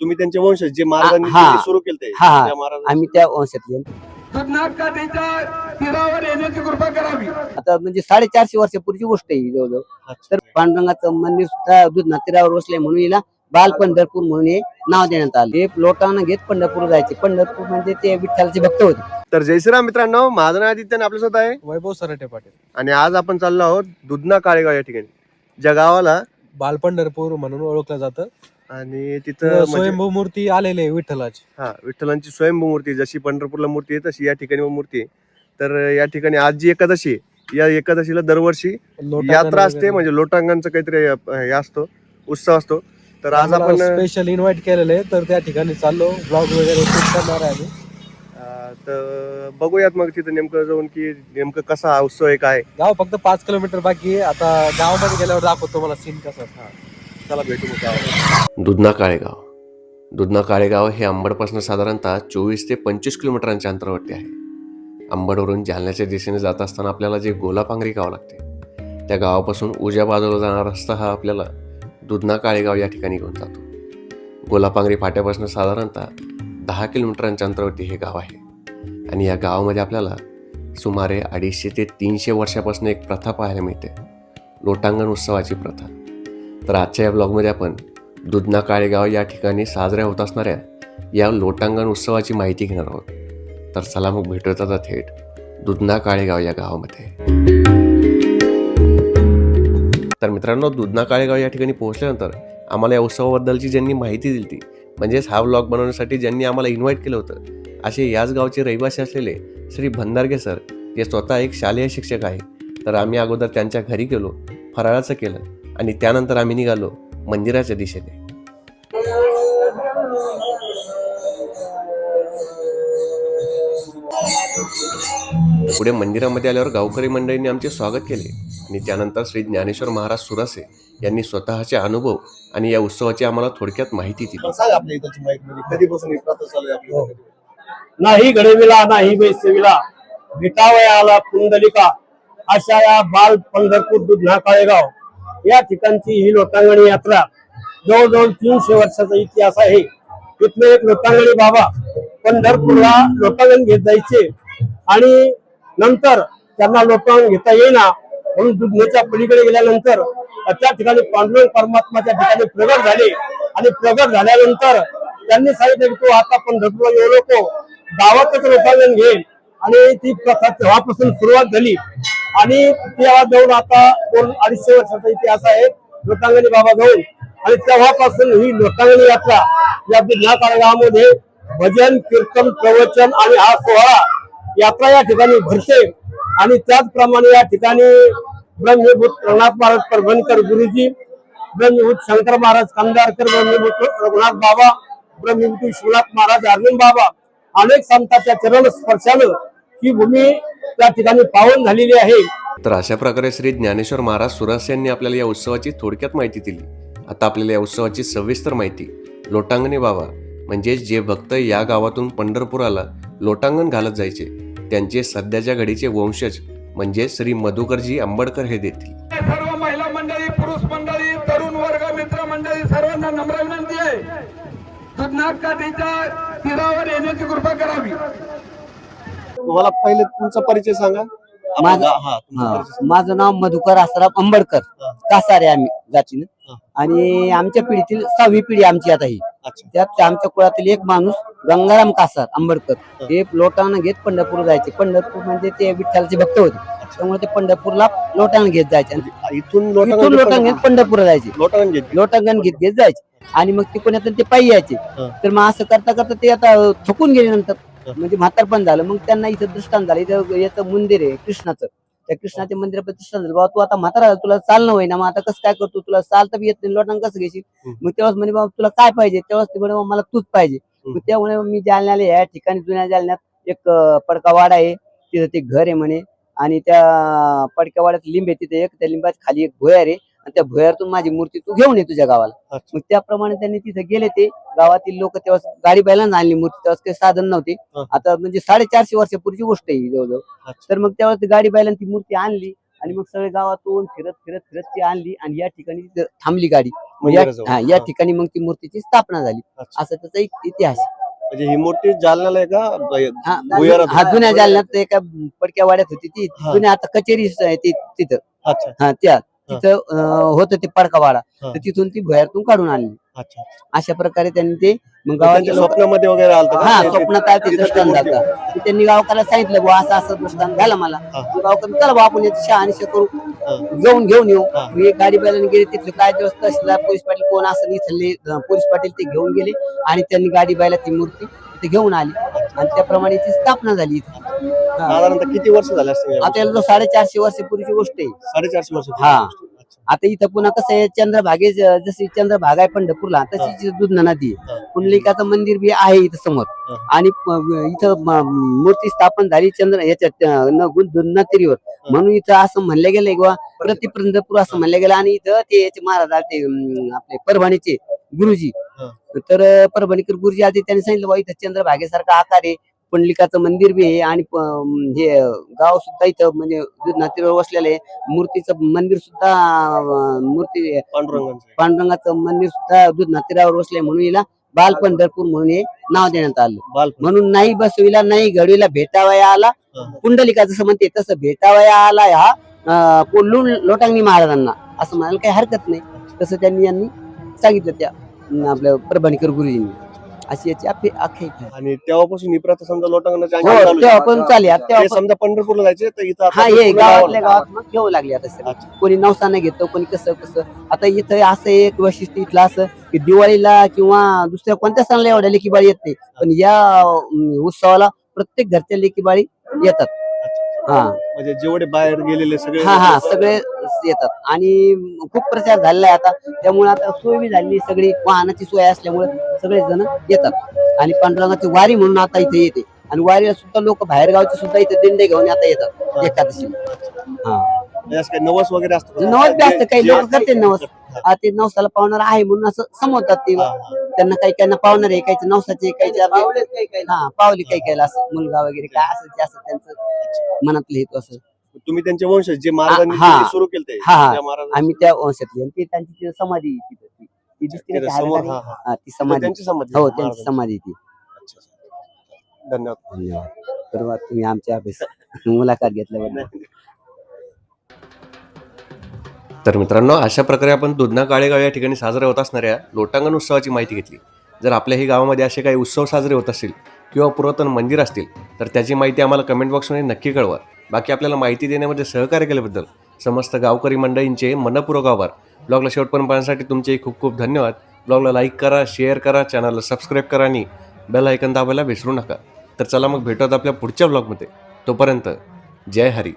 तुम्ही त्यांचे वंशज जे महाराजांनी हा. सुरू केले हा, हा. आम्ही त्या वंशातले दुधनाकाठीच्या तीरावर येण्याची कृपा करावी. आता म्हणजे साडेचारशे वर्षापूर्वीची गोष्ट आहे ही जवळजवळ. तर पांडुरंगाचं मंदिर सुद्धा दुधना तीरावर बसले म्हणून हिला बाल पंढरपूर म्हणून हे नाव देण्यात आलं. हे लोटांना घेत पंढरपूर जायचे. पंढरपूर म्हणजे ते विठ्ठलाचे भक्त होते. तर जय श्रीराम मित्रांनो माझं नाव आदित्य आणि आपल्यासोबत आहे. वैभव सराटे पाटील. आणि आज आपण चाललो आहोत दुधना काळेगाव या ठिकाणी. ज्या गावाला बालपंढरपूर म्हणून ओळखलं जातं. आणि तिथं म्हणजे- स्वयंभू मूर्ती आलेले आहे विठ्ठलाची. हा विठ्ठलांची स्वयंभू मूर्ती जशी पंढरपूरला मूर्ती आहे तशी या ठिकाणी पण मूर्ती आहे. तर या ठिकाणी आज जी एकादशी आहे, या एकादशीला दरवर्षी लोटांगण यात्रा असते वगैरे. म्हणजे लोटांगणचं काहीतरी अं, हे असतो उत्सव असतो. तर आज आपण स्पेशल इन्व्हाइट केलेलं आहे तर त्या ठिकाणी चाललो. ब्लॉग वगैरे शूट करणार आहे आम्ही. अं, तर बघूयात मग तिथं नेमकं जाऊन की नेमकं कसा हा उत्सव आहे काय गाव फक्त पाच किलोमीटर बाकी आहे. आता गावामध्ये गेल्यावर दाखवतो मला सीन कसा असतो. चला भेटू मग दुधना काळेगाव. दुधना काळेगाव हे अंबडपासून साधारणतः चोवीस ते पंचवीस किलोमीटरांच्या अंतरावरती आहे. अंबडवरून जालन्याच्या दिशेने जात असताना आपल्याला जे गोलापांगरी गाव लागते त्या गावापासून उजव्या बाजूला जाणारा रस्ता हा आपल्याला दुधना काळेगाव या ठिकाणी घेऊन जातो. गोलापांगरी फाट्यापासून साधारणतः दहा किलोमीटरांच्या अंतरावरती हे गाव आहे. आणि या गावामध्ये आपल्याला सुमारे अडीचशे ते तीनशे वर्षापासून एक प्रथा पाहायला मिळते. लोटांगण उत्सवाची प्रथा. तर आजच्या या ब्लॉगमध्ये आपण दुधना काळेगाव या ठिकाणी साजऱ्या होत असणाऱ्या या लोटांगण उत्सवाची माहिती घेणार आहोत. तर चला मग भेटत आता थेट दुधना काळेगाव या गावामध्ये. तर मित्रांनो दुधना काळेगाव या ठिकाणी पोहोचल्यानंतर आम्हाला या उत्सवाबद्दलची ज्यांनी माहिती दिली ती म्हणजेच हा ब्लॉग बनवण्यासाठी ज्यांनी आम्हाला इन्व्हाइट केलं होतं असे याच गावचे रहिवासी असलेले श्री भंडारगे सर जे स्वतः एक शालेय शिक्षक आहे तर आम्ही अगोदर त्यांच्या घरी गेलो फराळाचं केलं. आणि त्यानंतर आम्ही निघालो मंदिराच्या दिशेने. पुढे मंदिरामध्ये आल्यावर गावकरी मंडळींनी आमचे स्वागत केले आणि त्यानंतर श्री ज्ञानेश्वर महाराज सुरासे यांनी स्वतःचे अनुभव आणि या उत्सवाची आम्हाला थोडक्यात माहिती दिली. म्हणजे ही हो. नाही घडविला नाही बैसविला भेटावयाला पुंडलिका अशा या बाल पंढरपूर दुधना काळेगाव. या ठिकाणची ही लोटांगणी यात्रा जवळजवळ तीनशे वर्षाचा इतिहास आहे. इथले एक लोटांगणी बाबा पंढरपूरला लोटांगण घेत जायचे आणि नंतर त्यांना लोटांगण घेता येईना म्हणून दुधनेच्या पलीकडे गेल्यानंतर त्या ठिकाणी पांडुरंग परमात्माच्या ठिकाणी प्रगट झाले. आणि प्रगट झाल्यानंतर त्यांनी सांगितलं की तू आता पंढरपूरला येऊ नको. गावातच लोटांगण घे. आणि ती प्रथा तेव्हापासून सुरुवात झाली. आणि तेव्हा जाऊन आता दोन अडीचशे वर्षाचा इतिहास आहे. लोटांगणी बाबा जाऊन आणि तेव्हापासून ही लोटांगणी यात्रा या जिल्हा गावामध्ये भजन कीर्तन प्रवचन आणि हा सोहळा यात्रा या ठिकाणी भरते. आणि त्याचप्रमाणे या ठिकाणी ब्रह्मभूत रघुनाथ महाराज परभणकर गुरुजी ब्रह्मभूत शंकर महाराज कंदारकर ब्रह्मभूत रघुनाथ बाबा ब्रह्मभूत विश्वनाथ महाराज अर्जुन बाबा अनेक संतांच्या चरण स्पर्शानं ही भूमी त्या ठिकाणी पावन झालेली आहे. तर अशा प्रकारे श्री ज्ञानेश्वर महाराज सुरास यांनी आपल्याला या उत्सवाची थोडक्यात माहिती दिली. आता आपल्याला या उत्सवाची सविस्तर माहिती लोटांगणे बाबा म्हणजे जे भक्त या गावातून पंढरपुराला लोटांगण घालत जायचे त्यांचे सध्याच्या घडीचे वंशज म्हणजे श्री मधुकरजी आंबडकर हे देतील. सर्व महिला मंडळी पुरुष मंडळी तरुण वर्ग मित्र मंडळी सर्वांना नम्र विनंती आहे. तीरावर येण्याची कृपा करावी. मला पहिले तुमचा परिचय सांगा. माझा- हा तुमचा हा. परिचय सांगा. माझं नाव मधुकर आसराम अंबडकर. हा. कासारे आम्ही जातीनं. हा. आणि आमच्या पिढीतील सहावी पिढी आमची आता ही. अच्छा. त्यात आमच्या कुळातील एक माणूस गंगाराम कासार आंबडकर हे. लोटांना घेत पंढरपूर जायचे. पंढरपूर म्हणजे ते विठ्ठलाचे भक्त होते. त्यामुळे ते पंढरपूरला लोटांना घेत जायचे. आणि इथून लोटांना घेत पंढरपूर. जायचे. लोटांगण घेत. लोटांगण घेत घेत जायचे. आणि मग तिकडून ते पायी यायचे. हा. तर मग असं करता करता ते आता थकून गेले नंतर. म्हणजे म्हातारपण झालं. मग त्यांना इथं दृष्टांत झालं. इथं याचं मंदिर आहे कृष्णाचं. त्या कृष्णाच्या मंदिरात दृष्टांत झालं. बाबा तू आता म्हातारा झाला, तुला चालणं होईना. मग आता कसं काय करतो? तुला चालता बी येत नाही. लोटांग कसं घेशील. मग तेव्हाच म्हणे बाबा तुला काय पाहिजे? तेव्हाच ते म्हणे मला तूच पाहिजे. मग त्यामुळे मी जालन्याला या ठिकाणी जुन्या जालन्यात एक पडकावाडा आहे. तिथं ते घर आहे म्हणे. आणि त्या पडक्यावाड्यात लिंब आहे. तिथे एक त्या लिंबाच्या खाली एक भुयार आहे. आणि त्या भुयारातून माझी मूर्ती तू घेऊन ये तुझ्या गावाला. मग त्याप्रमाणे त्यांनी तिथे गेले ते गावातील लोक तेव्हा गाडी बैलांना आणली मूर्ती तेव्हा काही साधन नव्हते. आता म्हणजे साडेचारशे वर्षापूर्वीची गोष्ट आहे जवळजवळ. तर मग तेव्हा ती गाडी बैलांनी ती मूर्ती आणली आणि मग सगळे गावातून फिरत फिरत फिरत ती आणली आणि या ठिकाणी थांबली गाडी या. ठिकाणी मग ती मूर्तीची स्थापना झाली. असं त्याचा एक इतिहास. म्हणजे ही मूर्ती जालन्याला आहे का हा, जुन्या जालन्यात एका पडक्या वाड्यात होती ती. जुन्या आता कचेरी तिथं हा त्या तिथं होतं ते पडकावाडा. तर तिथून ती भुयारातून काढून आणली. अच्छा अशा प्रकारे त्यांनी ते मग गावाच्या स्वप्नामध्ये वगैरे? हा ते- स्वप्नात आहे ते दृष्टांत की त्यांनी गावकऱ्याला सांगितलं बुवा असं असं दृष्टांत झालं मला. गावकरी चला बुवा आपण याची शहानिशा करू. जाऊन घेऊन येऊ. हा. मी गाडी बैलाने गेले तिथले काय दिवस तहसीलदार पोलीस पाटील कोण असं इथले पोलीस पाटील ते घेऊन गेले. आणि त्यांनी गाडी बैला ती मूर्ती तिथे घेऊन आली. आणि त्याप्रमाणे ती स्थापना झाली इथे. साधारणतः किती वर्ष झाले असतील? आता याला साडेचारशे वर्षापूर्वीची गोष्ट आहे. साडेचारशे वर्ष हा. आता इथं पुन्हा कसं आहे चंद्रभागे ज- जशी चंद्रभागा आहे पंढरपूरला तशी दुधना नदी. आहे. पुंडलिकाचं मंदिर बी आहे इथं समोर. हा. आणि प- इथं म- मूर्ती स्थापन झाली चंद्र याच्यात अं, न- गुं- दुधना तिरीवर म्हणून इथं असं म्हणलं गेलंय किंवा प्रति पंढरपूर असं म्हणलं गेलं. आणि इथं ते याचे महाराज आलते अं, आपले परभणीचे गुरुजी. हा. तर अं, परभणीकर गुरुजी आलते त्यांनी सांगितलं बा इथं चंद्रभागेसारखा आकार आहे. पुंडलिकाचं मंदिर बी आहे आणि हे गाव सुद्धा इथं म्हणजे तीरावर वसलेलं आहे. मूर्तीचं मंदिर सुद्धा मूर्ती पांडुरंगांचं पांडुरंगाचं मंदिर सुद्धा दुधना तीरावर वसले म्हणून हिला बाल पंढरपूर म्हणून हे नाव देण्यात आलं. म्हणून नाही बसविला नाही घडविला भेटावया आला. पुंडलिका जसं म्हणते तसं भेटावया आला हा कोल्हून लोटांगणी महाराजांना. असं म्हणायला काही हरकत नाही. तसं त्यांनी यांनी सांगितलं त्या आपल्या प्रभाणीकर गुरुजींनी. अशी याची आख्यायिका आहे. आणि तेव्हापासून ही प्रथा समजा लोटांगणाच्या हो अंगावर चालू तेव्हा आहे. चालेल आता ते समजा पंढरपूरला जायचे तर इथं हा हे गावातल्या. गावात मग घेऊ लागले आता सगळे अच्छा. कोणी नवसानं घेतो कोणी कसं कसं आता इथं असं एक वैशिष्ट्य इथलं असं की दिवाळीला किंवा दुसऱ्या कोणत्या सणाला एवढ्या लेखीबाळी येत नाही पण या अं, उत्सवाला प्रत्येक घरच्या लेखीबाळी येतात हा. म्हणजे जेवढे बाहेर गेलेले सगळे हा हा सगळे येतात. आणि खूप प्रचार झालेला आहे आता. त्यामुळे आता सोय बी झाली सगळी वाहनाची सोय असल्यामुळे सगळे जण येतात. आणि पांडुरंगाची वारी म्हणून आता इथे येते. आणि वारीला सुद्धा लोक बाहेर गावचे सुद्धा इथे दिंडे घेऊन आता येतात. एकादशी. हा. म्हणजे असं काही नवस वगैरे असतं नवस बी असतं. काही लोक करते नवस. हा ते नवसाला पावणार आहे म्हणून असं समजतात ते. त्यांना काही काहींना पावणार आहे काही नवसाचे काही हा पावले काही काही असं मुलगा वगैरे काय असं ते असं त्यांचं मनातलं हेतू असं तुम्ही त्यांचे वंशज जे महाराजांनी. सुरू केले हा, हा. त्या महाराजांनी आम्ही त्या वंशातली आणि ती त्यांची ती समाधी आहे तिथं ती. दिसते ना समोर? हा, हा. हा, ती समाधी त्यांची समाधी हो त्यांची महाराजांची. समाधी ती अच्छा. धन्यवाद धन्यवाद बरोबर तुम्ही आमच्या ऑफिस मुलाखत घेतल्याबद्दल तर मित्रांनो अशा प्रकारे आपण दुधना काळेगाव या ठिकाणी साजरे होत असणाऱ्या लोटांगण उत्सवाची माहिती घेतली. जर आपल्याही गावामध्ये असे काही उत्सव साजरे होत असतील किंवा पुरातन मंदिर असतील तर त्याची माहिती आम्हाला कमेंट बॉक्समध्ये नक्की कळवा. बाकी आपल्याला माहिती देण्यामध्ये सहकार्य केल्याबद्दल समस्त गावकरी मंडळींचे मनपूर्वक आभार. ब्लॉगला शेवटपर्यंत पाहण्यासाठी तुमचे खूप खूप धन्यवाद. ब्लॉगला लाईक करा शेअर करा चॅनलला सबस्क्राईब करा आणि बेल ऐकन दाबायला विसरू नका. तर चला मग भेटूयात आपल्या पुढच्या ब्लॉगमध्ये. तोपर्यंत जय हरी.